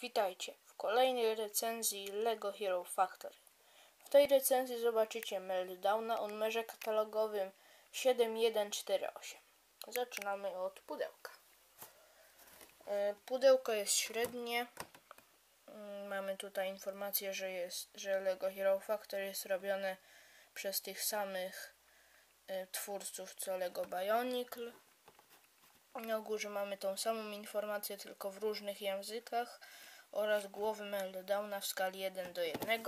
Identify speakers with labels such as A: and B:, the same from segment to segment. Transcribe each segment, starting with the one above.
A: Witajcie w kolejnej recenzji LEGO Hero Factory. W tej recenzji zobaczycie Meltdowna o numerze katalogowym 7148. Zaczynamy od pudełka. E, Pudełko jest średnie. Mm, Mamy tutaj informację, że, jest, że LEGO Hero Factory jest robione przez tych samych e, twórców co LEGO Bionicle. Na górze mamy tą samą informację, tylko w różnych językach oraz głowy Meltdowna w skali 1 do 1.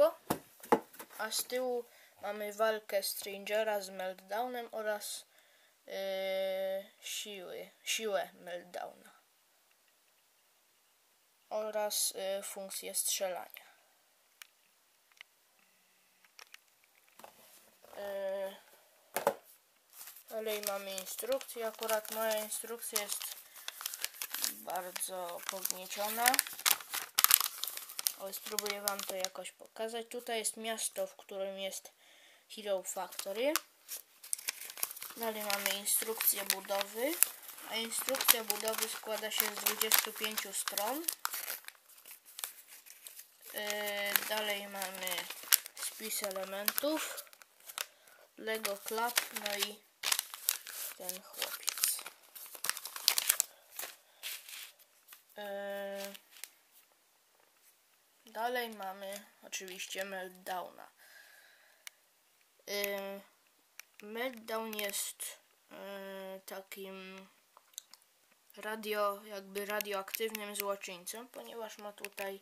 A: A z tyłu mamy walkę Strangera z Meltdownem oraz yy, siły, siłę Meltdowna oraz yy, funkcję strzelania. Yy, Dalej mamy instrukcję. Akurat moja instrukcja jest bardzo pognieciona. Ale spróbuję Wam to jakoś pokazać. Tutaj jest miasto, w którym jest Hero Factory. Dalej mamy instrukcję budowy. A instrukcja budowy składa się z 25 stron. Yy, dalej mamy spis elementów. Lego Club, no i ten chłopiec. Yy, dalej mamy oczywiście Meltdowna. Yy, Meltdown jest yy, takim radio, jakby radioaktywnym złoczyńcą, ponieważ ma tutaj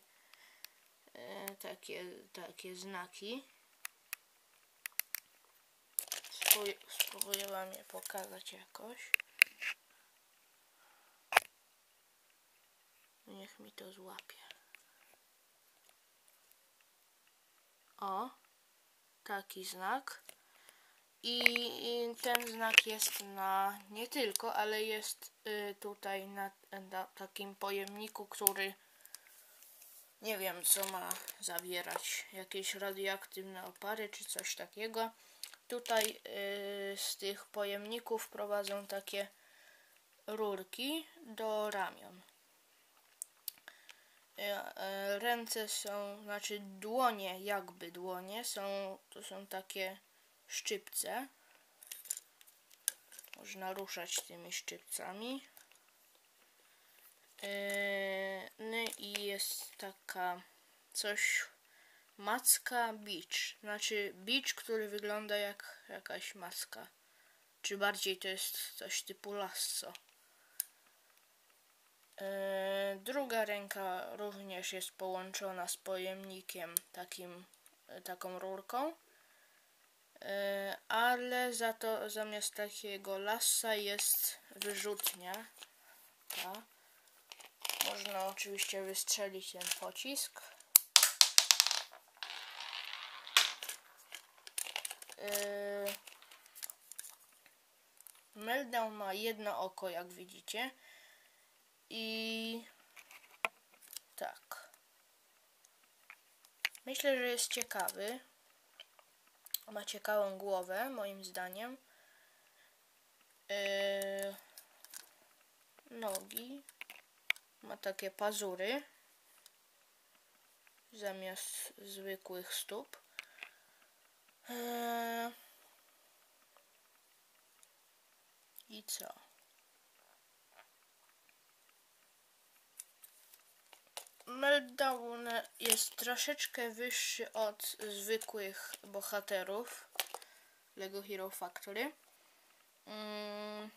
A: takie, takie znaki. Spróbuję, wam je pokazać jakoś. Niech mi to złapie. O, taki znak. I, I ten znak jest na nie tylko, ale jest y, tutaj na, na takim pojemniku, który nie wiem co ma zawierać. Jakieś radioaktywne opary czy coś takiego. Tutaj y, z tych pojemników prowadzą takie rurki do ramion. Y, ręce są, znaczy dłonie, jakby dłonie, są, to są takie szczypce. Można ruszać tymi szczypcami. No i jest taka coś Macka Beach. Znaczy beach, który wygląda jak jakaś maska. Czy bardziej to jest coś typu lasso. Yy, druga ręka również jest połączona z pojemnikiem takim, taką rurką. Yy, ale za to zamiast takiego lassa jest wyrzutnia. Ta. Można oczywiście wystrzelić ten pocisk. Yy, Meltdown ma jedno oko, jak widzicie. I tak. Myślę, że jest ciekawy. Ma ciekawą głowę, moim zdaniem. Yy, nogi. Ma takie pazury. Zamiast zwykłych stóp. Eee... I co? Meltdown jest troszeczkę wyższy od zwykłych bohaterów Lego Hero Factory. Mm,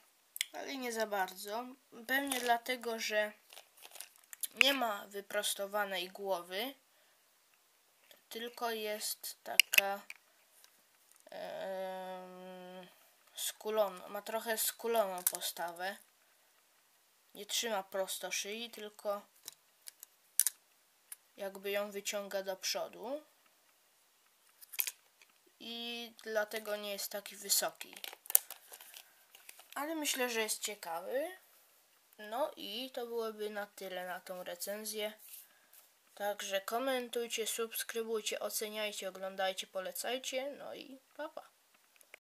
A: ale nie za bardzo. Pewnie dlatego, że nie ma wyprostowanej głowy, tylko jest taka skuloną, ma trochę skuloną postawę. Nie trzyma prosto szyi, tylko jakby ją wyciąga do przodu. I dlatego nie jest taki wysoki. Ale myślę, że jest ciekawy. No i to byłoby na tyle na tą recenzję. Także komentujcie, subskrybujcie, oceniajcie, oglądajcie, polecajcie. No i pa pa.